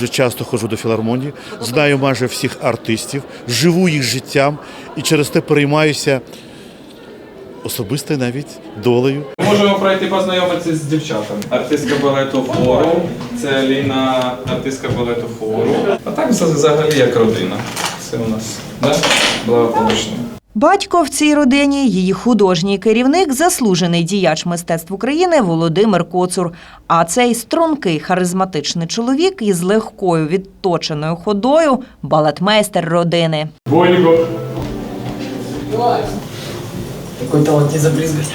дуже часто ходжу до філармонії, знаю майже всіх артистів, живу їх життям і через те переймаюся особистою навіть долею. Можемо пройти познайомитися з дівчатами. Артистка балету хору, це Ліна, артистка балету хору. А так взагалі як родина. Це у нас да? благополучно. Батько в цій родині її художній керівник, заслужений діяч мистецтв України Володимир Коцур. А цей стрункий харизматичний чоловік із легкою відточеною ходою балетмейстер родини. Бойко. Какой талант не забрызгать.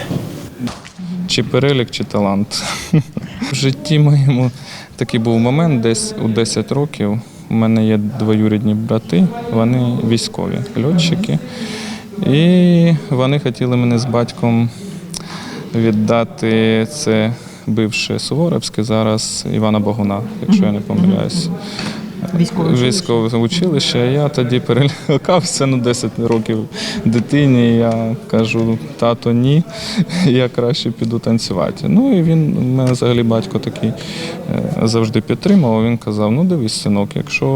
Чи перелік, чи талант. В житті моєму такий був момент, десь у 10 років. У мене є двоюрідні брати, вони військові льотчики. І вони хотіли мене з батьком віддати це бивше Суворовське, зараз Івана Богуна, якщо я не помиляюсь. Військове училище. а Я тоді перелякався ну, 10 років дитині. Я кажу, тато, ні, я краще піду танцювати. Ну і він, мене взагалі батько такий е, завжди підтримував. Він казав: ну дивись, синок, якщо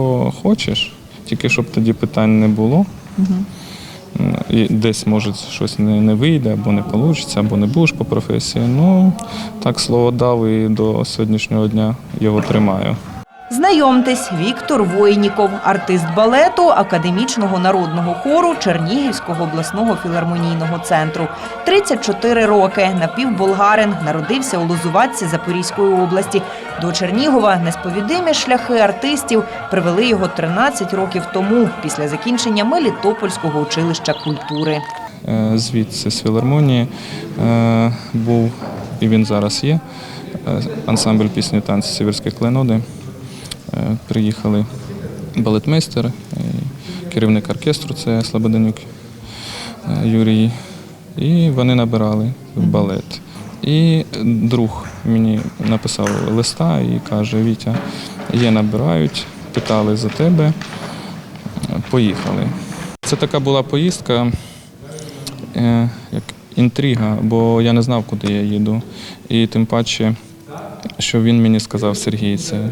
хочеш, тільки щоб тоді питань не було. І десь може щось не, не вийде, або не вийде, або не будеш по професії. Ну так слово дав і до сьогоднішнього дня його тримаю. Знайомтесь, Віктор Войніков, артист балету академічного народного хору Чернігівського обласного філармонійного центру. 34 роки, напівболгарин, народився у Лозуватці Запорізької області. До Чернігова несповідимі шляхи артистів привели його 13 років тому, після закінчення Мелітопольського училища культури. Е, звідси з філармонії е, був, і він зараз є, е, ансамбль пісні танці Сіверські клейноди. Е, Приїхали балетмейстер, керівник оркестру, це Слободенюк е, Юрій. І вони набирали балет. І друг мені написав листа і каже: Вітя, є набирають, питали за тебе, е, поїхали. Це така була поїздка як інтрига, бо я не знав, куди я їду. І тим паче, що він мені сказав, Сергій, це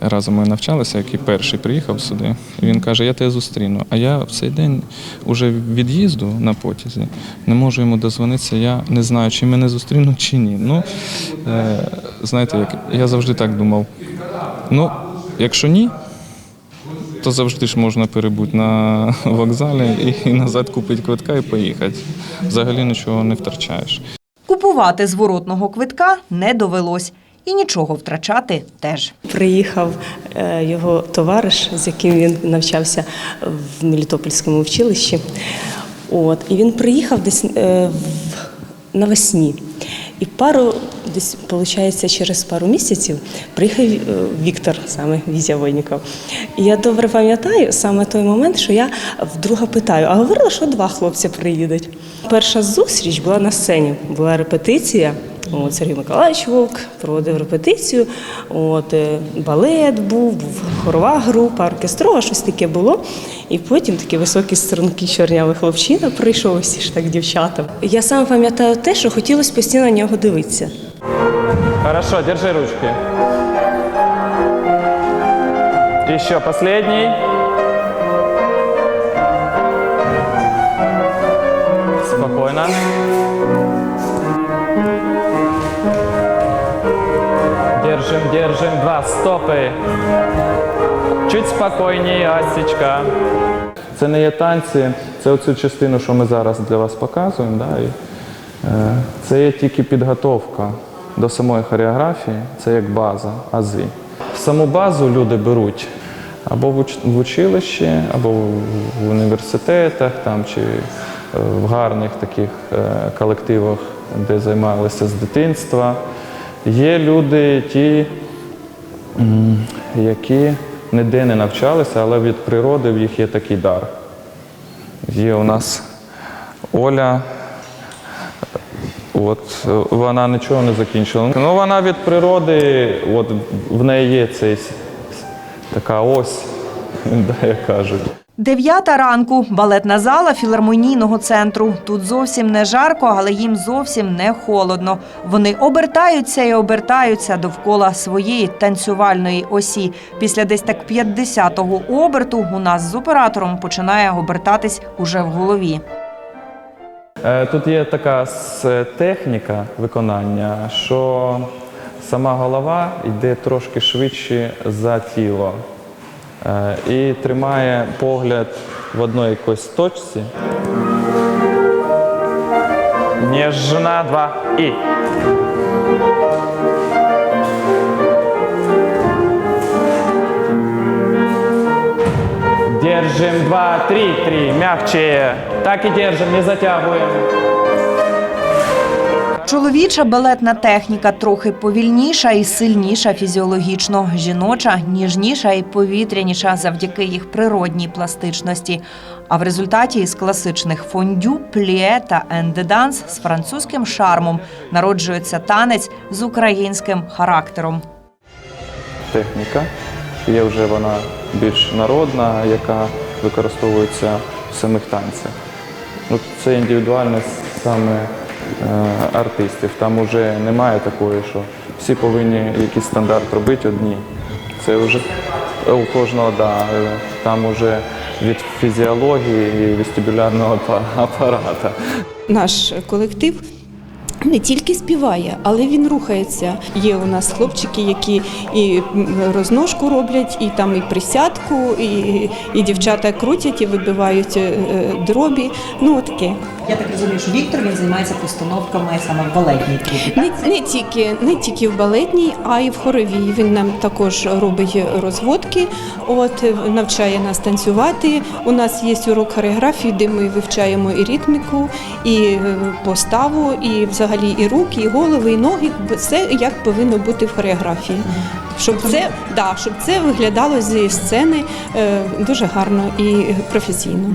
разом ми навчалися, який перший приїхав сюди. Він каже, я тебе зустріну. А я в цей день уже від'їзду на потязі не можу йому дозвонитися. Я не знаю, чи мене зустрінуть, чи ні. Ну, е, знаєте, як я завжди так думав. Ну, якщо ні, то завжди ж можна перебути на вокзалі і назад купити квитка і поїхати. Взагалі нічого не втрачаєш. Купувати зворотного квитка не довелось. І нічого втрачати теж. Приїхав е, його товариш, з яким він навчався в Мелітопольському училищі. От, і він приїхав десь е, навесні. І пару, десь, виходить, через пару місяців приїхав е, Віктор, саме Візя Войніков. І я добре пам'ятаю саме той момент, що я вдруга питаю, а говорила, що два хлопці приїдуть. Перша зустріч була на сцені, була репетиція. От, Сергій Миколаївич Вовк проводив репетицію. От, е, балет був, був хорова група, оркестрова, щось таке було. І потім такий високий стрункий чорнявий хлопчина прийшов усі ж так дівчата. Я саме пам'ятаю те, що хотілося постійно на нього дивитися. Хорошо, держи ручки. Еще последний. Спокойно. Держим. Два, стопи. Чуть спокійніше, Асічка. Це не є танці, це оцю частину, що ми зараз для вас показуємо. Да? І, е, це є тільки підготовка до самої хореографії, це як база, ази. Саму базу люди беруть або в уч- училищі, або в в університетах там, чи е, в гарних таких е, колективах, де займалися з дитинства. Є люди, ті, які ніде не навчалися, але від природи в їх є такий дар. Є у нас Оля. От е, вона нічого не закінчила. Ну вона від природи, от в неї є цей така ось як кажуть. Дев'ята ранку. Балетна зала філармонійного центру. Тут зовсім не жарко, але їм зовсім не холодно. Вони обертаються і обертаються довкола своєї танцювальної осі. Після десь так 50-го оберту у нас з оператором починає обертатись уже в голові. Е, Тут є така техніка виконання, що сама голова йде трошки швидше за тіло Е, і тримає погляд в одній якоїсь точці. Ніжна, два і. Держим, два, три, три, мягче. Так і держим, не затягуємо. Чоловіча балетна техніка трохи повільніша і сильніша фізіологічно. Жіноча ніжніша і повітряніша завдяки їх природній пластичності. А в результаті із класичних фондю, пліє та ендеданс з французьким шармом народжується танець з українським характером. техніка. Є вже вона більш народна, яка використовується в самих танцях. Ну, це індивідуальність саме артистів. Там вже немає такої, що всі повинні якийсь стандарт робити одні. Це вже у кожного, да, е, там вже від фізіології і вестибулярного апарата. наш колектив. Не тільки співає, але він рухається. Є у нас хлопчики, які і розножку роблять, і там і присядку, і, і дівчата крутять і вибивають е, е, дробі. Ну таке. Я так розумію, що Віктор він займається постановками саме в балетній трупі. Не, не тільки не тільки в балетній, а й в хоровій. Він нам також робить розводки, от навчає нас танцювати. У нас є урок хореографії, де ми вивчаємо і ритміку, і е, поставу, і взагалі і руки, і голови, і ноги. Все як повинно бути в хореографії. Щоб це, да, щоб це виглядало зі сцени е, дуже гарно і професійно.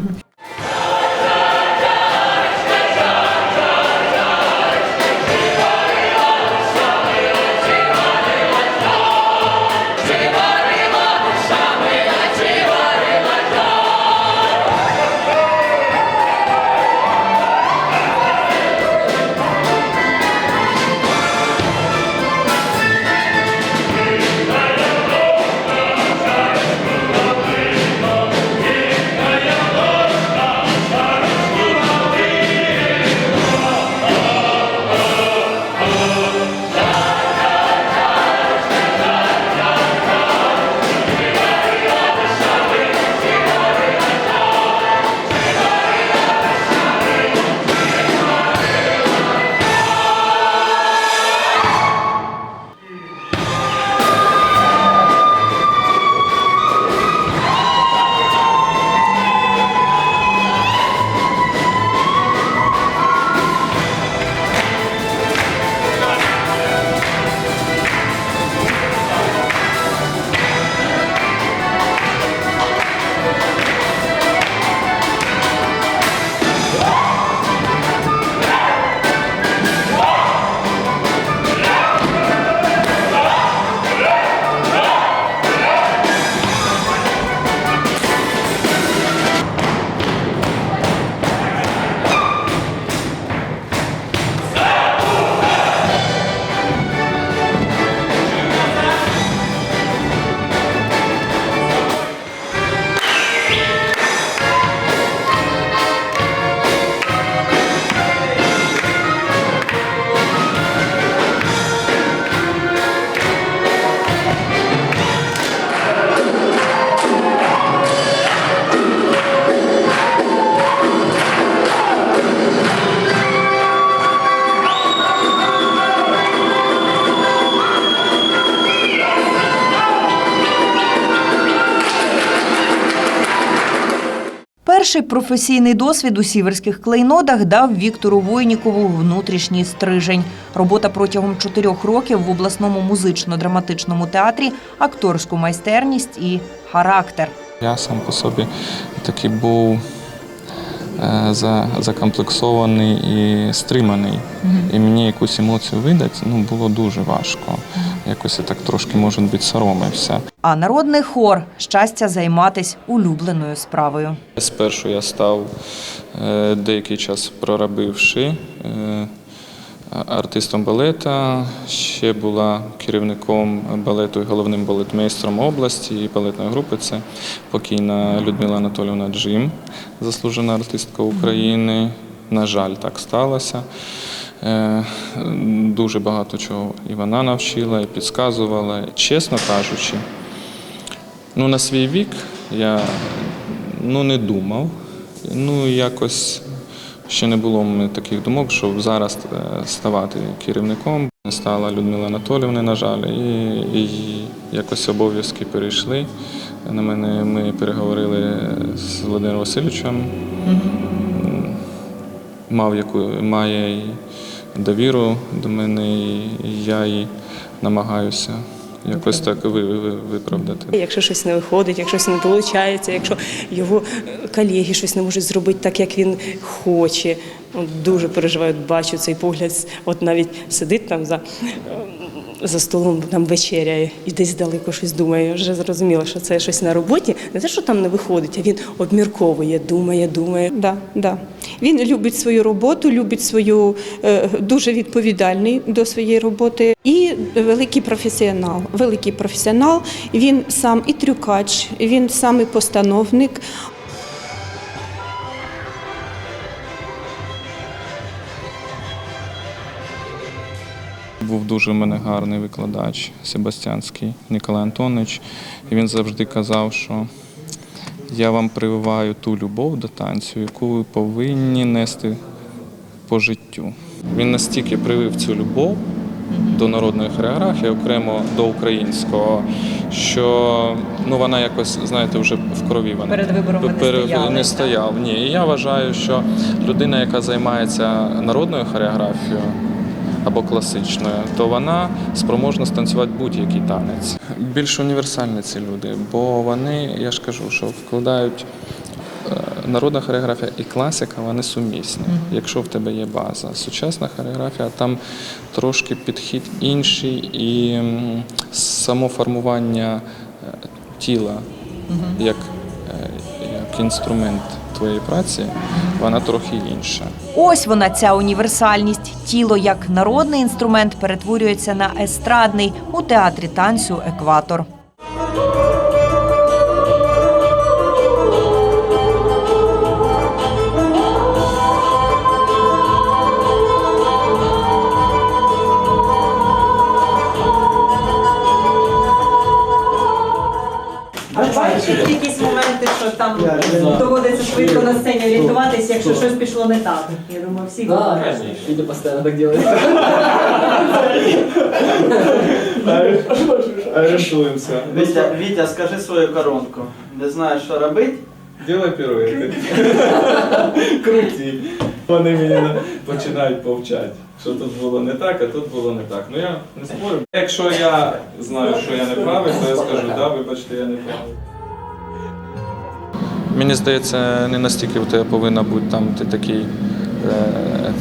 Професійний досвід у сіверських клейнодах дав Віктору Войнікову внутрішній стрижень. Робота протягом чотирьох років в обласному музично-драматичному театрі, акторську майстерність і характер. Я сам по собі такий був закомплексований і стриманий. І мені якусь емоцію видати ну, було дуже важко. Якось я так трошки, може бути, соромився. А народний хор щастя займатись улюбленою справою. Спершу я став е, деякий час проробивши е, артистом балета, ще була керівником балету і головним балетмейстром області і балетної групи. Це покійна Людмила Анатолівна Джим, заслужена артистка України. На жаль, так сталося. Е, Дуже багато чого і вона навчила, і підказувала. Чесно кажучи, Ну, на свій вік я ну, не думав. Ну, якось ще не було в мене таких думок, щоб зараз е, ставати керівником. Стала Людмила Анатолівна, на жаль, і, і якось обов'язки перейшли. На мене ми переговорили з Володимиром Васильовичем. Мав яку має довіру до мене, і я її намагаюся якось так ви- ви- виправдати. Якщо щось не виходить, якщо щось не виходить, якщо його е, колеги щось не можуть зробити так, як він хоче. Дуже переживаю, бачу цей погляд. От навіть сидить там за, за столом, там вечеряє і десь далеко щось думає. Вже зрозуміла, що це щось на роботі. Не те, що там не виходить, а він обмірковує, думає, думає. Да, да. Він любить свою роботу, любить свою е, дуже відповідальний до своєї роботи і великий професіонал. Великий професіонал. Він сам і трюкач, він сам і постановник. Був дуже в мене гарний викладач Себастьянський Ніколай Антонович. І він завжди казав, що я вам прививаю ту любов до танцю, яку ви повинні нести по життю. Він настільки привив цю любов до народної хореографії, окремо до українського, що ну, вона якось, знаєте, вже в крові вона Перед виборами не Пере- стояли, не стояв. Ні, і я вважаю, що людина, яка займається народною хореографією або класичною, то вона спроможна станцювати будь-який танець. Більш універсальні ці люди, бо вони, я ж кажу, що вкладають. е, Народна хореографія і класика вони сумісні, якщо в тебе є база. Сучасна хореографія там трошки підхід інший, і само формування е, тіла як, інструмент твоєї праці, вона трохи інша. Ось вона ця універсальність. Тіло як народний інструмент перетворюється на естрадний у театрі танцю Екватор. Там доводиться швидко на сцені орієнтуватися, якщо щось пішло не так. Я думаю, всі Да, Витя постоянно так делает. Вітя, Вітя, скажи свою коронку. Не знаєш, що робити? Ділай піруети. Круті. Вони мені на- починають повчати, що тут було не так, а тут було не так. Ну я не спорю. Якщо я знаю, що я не правий, то я скажу, да, вибачте, я не правий. Мені здається, не настільки в тебе повинна бути там ти такий е,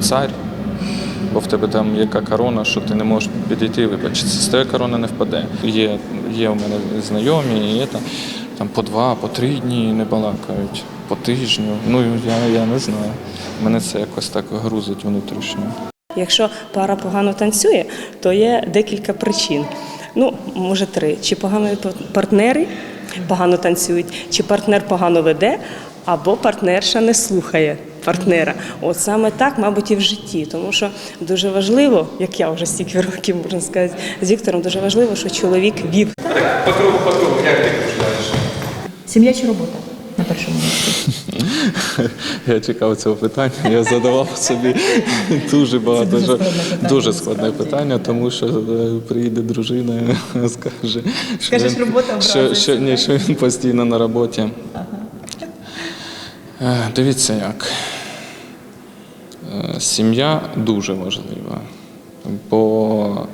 цар, бо в тебе там яка корона, що ти не можеш підійти і вибачитися. З тебе корона не впаде. Є, є у мене знайомі, і є там, там по два, по три дні не балакають, по тижню. Ну я, я не знаю. Мене це якось так грузить внутрішньо. Якщо пара погано танцює, то є декілька причин. Ну, може, три. Чи погано партнери погано танцюють, чи партнер погано веде, або партнерша не слухає партнера. От саме так, мабуть, і в житті. Тому що дуже важливо, як я вже стільки років можна сказати, з Віктором, дуже важливо, що чоловік вів По кругу, по кругу, як ти кружляєш? Сім'я чи робота на першому місці? Я чекав цього питання. Я задавав собі дуже багато дуже складне питання, дуже складне питання, тому що е, приїде дружина і скаже, що, Скажеш, він- робота що, що, ні, що він постійно на роботі. Е, Дивіться як. Е, Сім'я дуже важлива, бо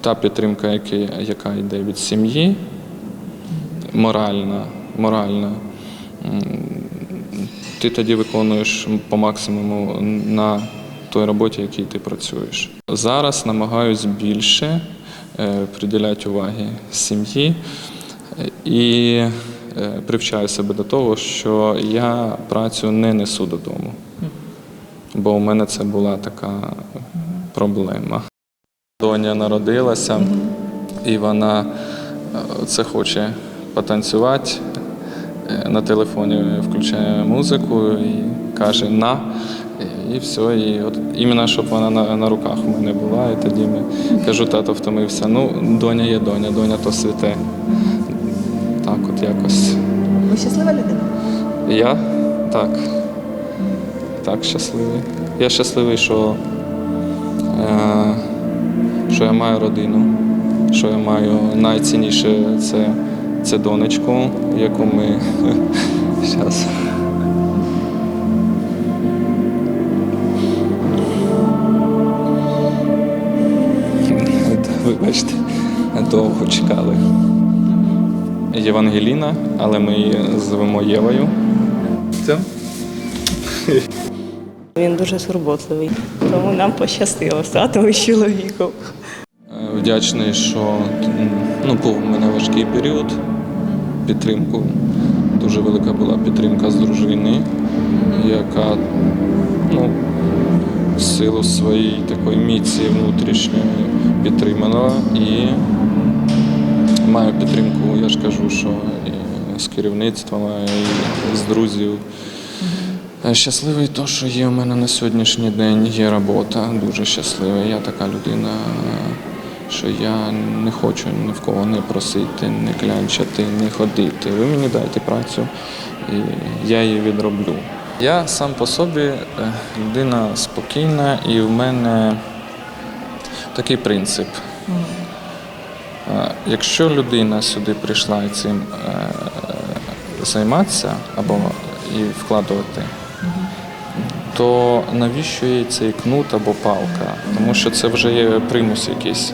та підтримка, яка, яка йде від сім'ї, моральна, моральна, ти тоді виконуєш по максимуму на той роботі, якій ти працюєш. Зараз намагаюсь більше е, приділяти уваги сім'ї е, і е, привчаю себе до того, що я працю не несу додому. Бо у мене це була така проблема. Доня народилася, і вона це хоче потанцювати. Е, На телефоні включає музику і каже на. І все. І от іменно щоб вона на, на руках у мене була. І тоді ми кажу, тато втомився. Ну, доня є доня, доня то святе. Так, от якось. Ви щаслива людина? Я так. Так, щасливий. Я щасливий, що, е, що я маю родину, що я маю найцінніше це, це донечку, яку ми зараз. Вибачте, довго чекали. Євангеліна, але ми її звемо Євою. Це Він дуже турботливий, тому нам пощастило з чоловіком. Вдячний, що ну, був у мене важкий період. Підтримку. Дуже велика була підтримка з дружини, яка ну, в силу своєї такої міці внутрішньої підтримала і маю підтримку, я ж кажу, що і з керівництва, і з друзів. Е, Щасливий то, що є у мене на сьогоднішній день, є робота, дуже щасливий. Я така людина, що я не хочу ні в кого не просити, не клянчати, не ходити. Ви мені дайте працю, і я її відроблю. Я сам по собі е, людина спокійна, і в мене такий принцип. Е, Якщо людина сюди прийшла і цим е, займатися або і вкладувати, то навіщо їй цей кнут або палка? Тому що це вже є примус якийсь.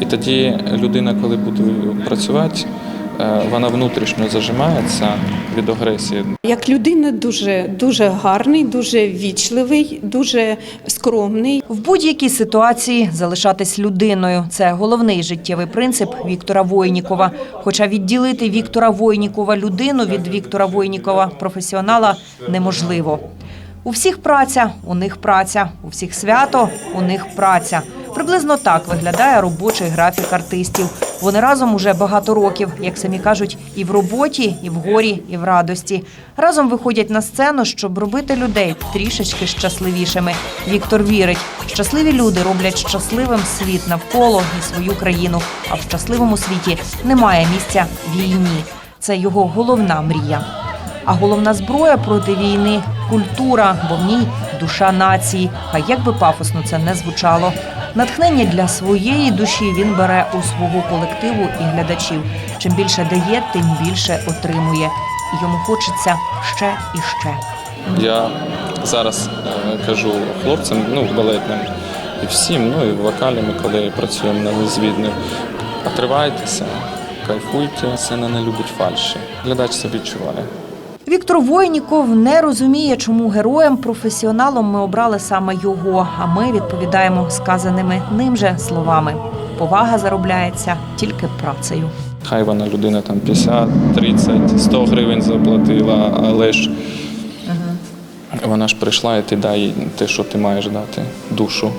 І тоді людина, коли буде працювати, е, вона внутрішньо зажимається від агресії. Як людина дуже дуже гарний, дуже вічливий, дуже скромний. В будь-якій ситуації залишатись людиною це головний життєвий принцип Віктора Войнікова. Хоча відділити Віктора Войнікова людину від Віктора Войнікова професіонала неможливо. У всіх праця, у них праця, у всіх свято, у них праця. Приблизно так виглядає робочий графік артистів. Вони разом уже багато років, як самі кажуть, і в роботі, і в горі, і в радості. Разом виходять на сцену, щоб робити людей трішечки щасливішими. Віктор вірить, щасливі люди роблять щасливим світ навколо і свою країну. А в щасливому світі немає місця війні. Це його головна мрія. А головна зброя проти війни культура, бо в ній душа нації. Хай як би пафосно це не звучало. Натхнення для своєї душі він бере у свого колективу і глядачів. Чим більше дає, тим більше отримує. І йому хочеться ще і ще. Я зараз е, кажу хлопцям, ну, балетним і всім, ну і в вокалі, ми коли працюємо на незвідних, отривайтеся, кайфуйте, сцена не любить фальші. Глядач це відчуває. Віктор Войніков не розуміє, чому героєм професіоналом ми обрали саме його. А ми відповідаємо сказаними ним же словами. Повага заробляється тільки працею. Хай вона людина там 50, 30, 100 гривень заплатила, але ж вона ж прийшла і ти дай те, що ти маєш дати, душу.